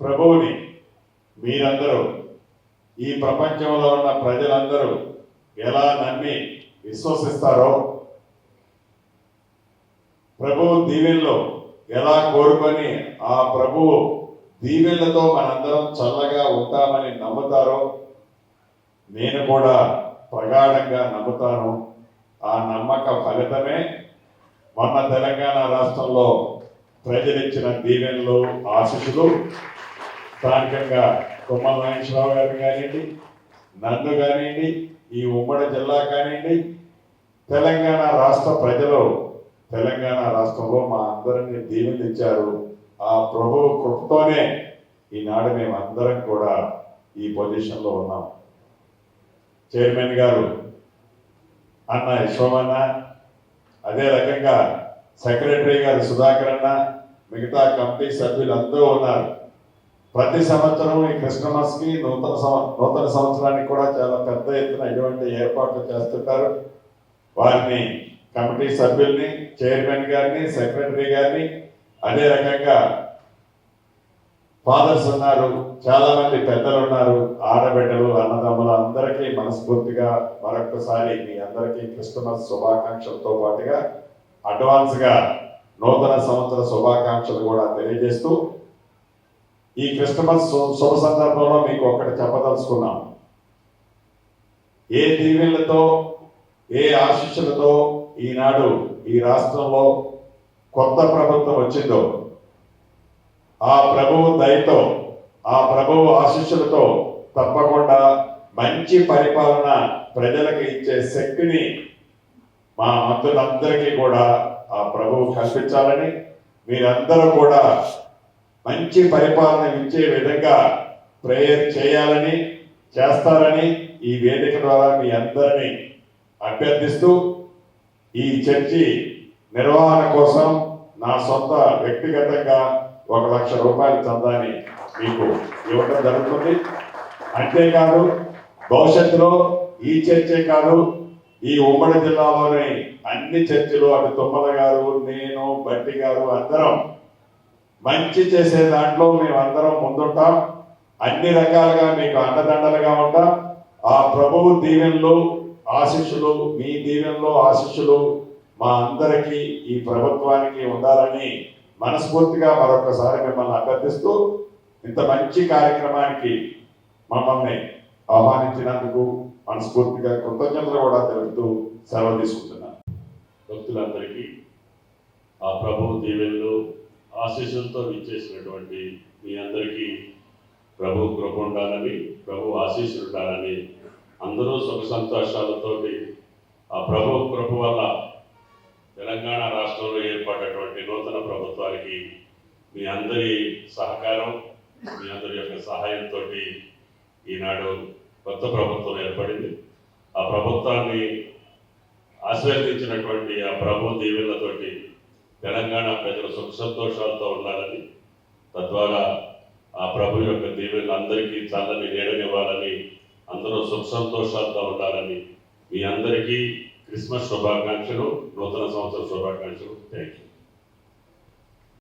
ప్రభువుని మీరందరూ ఈ ప్రపంచంలో ఉన్న ప్రజలందరూ ఎలా నమ్మి విశ్వసిస్తారో ప్రభువు దీవెనలో ఎలా కోరుకొని ఆ ప్రభువు దీవెనలతో మనందరం చల్లగా ఉంటామని నమ్ముతారో నేను కూడా ప్రగాఢంగా నమ్ముతాను. ఆ నమ్మక ఫలితమే మొన్న తెలంగాణ రాష్ట్రంలో ప్రజలిచ్చిన దీవెనలు ఆశీస్సులు. స్థానికంగా తుమ్మల నాగేశ్వరరావు గారు కానివ్వండి నన్ను కానివ్వండి ఈ ఉమ్మడి జిల్లా కానివ్వండి తెలంగాణ రాష్ట్ర ప్రజలు తెలంగాణ రాష్ట్రంలో మా అందరినీ దీవెనిచ్చారు ఆ ప్రభువు కృపతోనే ఈనాడు మేము అందరం కూడా ఈ పొజిషన్లో ఉన్నాం. చైర్మన్ గారు అన్న యశోమన్న అదే రకంగా సెక్రటరీ గారు సుధాకర్ అన్న మిగతా కమిటీ సభ్యులందరూ ఉన్నారు. ప్రతి సంవత్సరం ఈ క్రిస్టమస్కి నూతన సంవ- నూతన సంవత్సరానికి కూడా చాలా పెద్ద ఎత్తున ఇటువంటి ఏర్పాట్లు చేస్తుంటారు. వారిని కమిటీ సభ్యుల్ని చైర్మన్ గారిని సెక్రటరీ గారిని అదే రకంగా ఫాదర్స్ ఉన్నారు చాలా మంది పెద్దలు ఉన్నారు ఆడబిడ్డలు అన్నదమ్ములు అందరికీ మనస్ఫూర్తిగా మరొకసారి మీ అందరికీ క్రిస్టమస్ శుభాకాంక్షలతో పాటుగా అడ్వాన్స్గా నూతన సంవత్సర శుభాకాంక్షలు కూడా తెలియజేస్తూ ఈ క్రిస్టమస్ శుభ సందర్భంలో మీకు ఒకటి చెప్పదలుచుకున్నాం. ఏ దీవెనలతో ఏ ఆశీస్సులతో ఈనాడు ఈ రాష్ట్రంలో కొత్త ప్రభుత్వం వచ్చిందో ఆ ప్రభువు దయతో ఆ ప్రభువు ఆశీస్సులతో తప్పకుండా మంచి పరిపాలన ప్రజలకు ఇచ్చే శక్తిని మా మంత్రులందరికీ కూడా ఆ ప్రభువు కల్పించాలని మీరందరూ కూడా మంచి పరిపాలన ఇచ్చే విధంగా ప్రేయర్ చేయాలని చేస్తారని ఈ వేదిక ద్వారా మీ అందరినీ అభ్యర్థిస్తూ ఈ చర్చి నిర్వహణ కోసం నా సొంత వ్యక్తిగతంగా ఒక లక్ష రూపాయల చందాన్ని మీకు ఇవ్వడం జరుగుతుంది. అంతేకాదు భవిష్యత్తులో ఈ చర్చే కాదు ఈ ఉమ్మడి జిల్లాలోని అన్ని చర్చిలు అటు తుమ్మల గారు నేను బట్టి గారు అందరం మంచి చేసే దాంట్లో మేమందరం ముందుంటాం. అన్ని రకాలుగా మీకు అండదండలుగా ఉంటాం. ఆ ప్రభువు దీవెనలు ఆశిష్యులు మీ దీవెనలు ఆశిష్యులు మా అందరికీ ఈ ప్రభుత్వానికి ఉండాలని మనస్ఫూర్తిగా మరొకసారి మిమ్మల్ని అభ్యర్థిస్తూ ఇంత మంచి కార్యక్రమానికి మమ్మల్ని ఆహ్వానించినందుకు మనస్ఫూర్తిగా కృతజ్ఞతలు కూడా తెలుపుతూ సెలవు తీసుకుంటున్నాను. భక్తులందరికీ ఆ ప్రభు దీవెనలు ఆశీస్సులతో ఇచ్చేసినటువంటి మీ అందరికీ ప్రభు కృప ఉండాలని ప్రభు ఆశీస్సులు ఉండాలని అందరూ సుఖ సంతోషాలతోటి ఆ ప్రభు కృప వల్ల తెలంగాణ రాష్ట్రంలో ఏర్పడినటువంటి నూతన ప్రభుత్వానికి మీ అందరి సహకారం మీ అందరి యొక్క సహాయంతో ఈనాడు కొత్త ప్రభుత్వం ఏర్పడింది. ఆ ప్రభుత్వాన్ని ఆశీర్వదించినటువంటి ఆ ప్రభు దీవెళ్ళతోటి తెలంగాణ ప్రజలు సుఖ సంతోషాలతో ఉండాలని తద్వారా ఆ ప్రభు యొక్క దీవెనలు అందరికీ చల్లని నీడనివ్వాలని అందరూ సుఖ సంతోషాలతో ఉండాలని మీ అందరికీ క్రిస్మస్ శుభాకాంక్షలు నూతన సంవత్సర శుభాకాంక్షలు థ్యాంక్ యూ